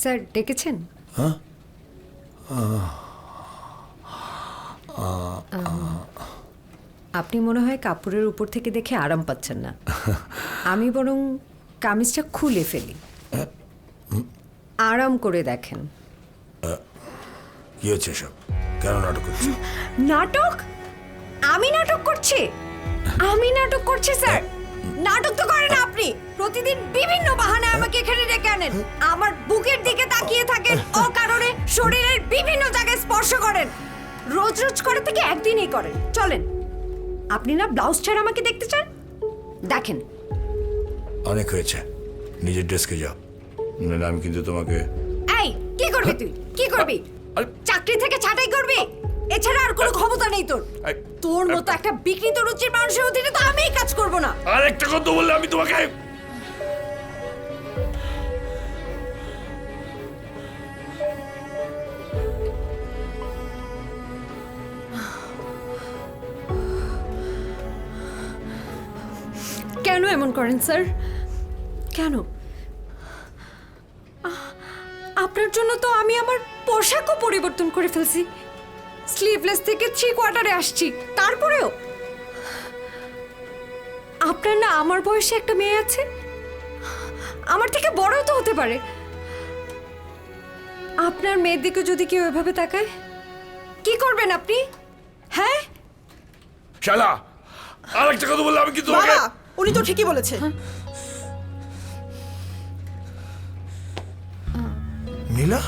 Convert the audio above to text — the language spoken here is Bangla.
স্যার ডেকেছেন? আপনি মনে হয় কাপড়ের উপর থেকে দেখে আরাম পাচ্ছেন না। আমি বরং কামিজটা খুলে ফেলি। আরাম করে দেখেন। কি হচ্ছে সব কেন নাটক করছি? নাটক? আমি নাটক করছি? আমি নাটক করছি স্যার। নাটক তো করেন প্রতিদিন বিভিন্ন বাহানায় আমাকে এখানে ডেকে আনেন। আমার বুকের দিকে তাকিয়ে থাকেন ও কারণে শরীরের বিভিন্ন জায়গায় স্পর্শ করেন। রোজ রোজ করে থেকে একদিনই করেন। চলেন আপনি না ব্লাউজ ছাড়া আমাকে দেখতে চান? দেখেন। অনেক হয়েছে। নিজের ডেস্কে যাও। নাহলে আমি কিন্তু তোমাকে এই কি করবি তুই? কি করবি? চাকরি থেকে ছাঁটাই করবি? এছাড়া আর কোনো ক্ষমতা নেই তোর। তোর মতো একটা বিকৃত রুচির মানুষের অধীনে তো আমি কাজ করব না। আর একটা কথা বললে আমি তোমাকে কেন এমন করেন, স্যার? কেন? আপনার জন্য তো আমি আমার পোশাকও পরিবর্তন করে ফেলছি। স্লিভলেস থেকে থ্রি কোয়ার্টারে আসছি। তারপরেও? আপনার না আমার বয়সে একটা মেয়ে আছে? আমার থেকে বড়ও তো হতে পারে। আপনার মেয়ের দিকে যদি কেউ এভাবে তাকায় কি করবেন আপনি? হ্যাঁ? শালা আর একটা কথা বললাম আমি কিন্তু বাবা উনি তো ঠিকই বলেছে। নীলা?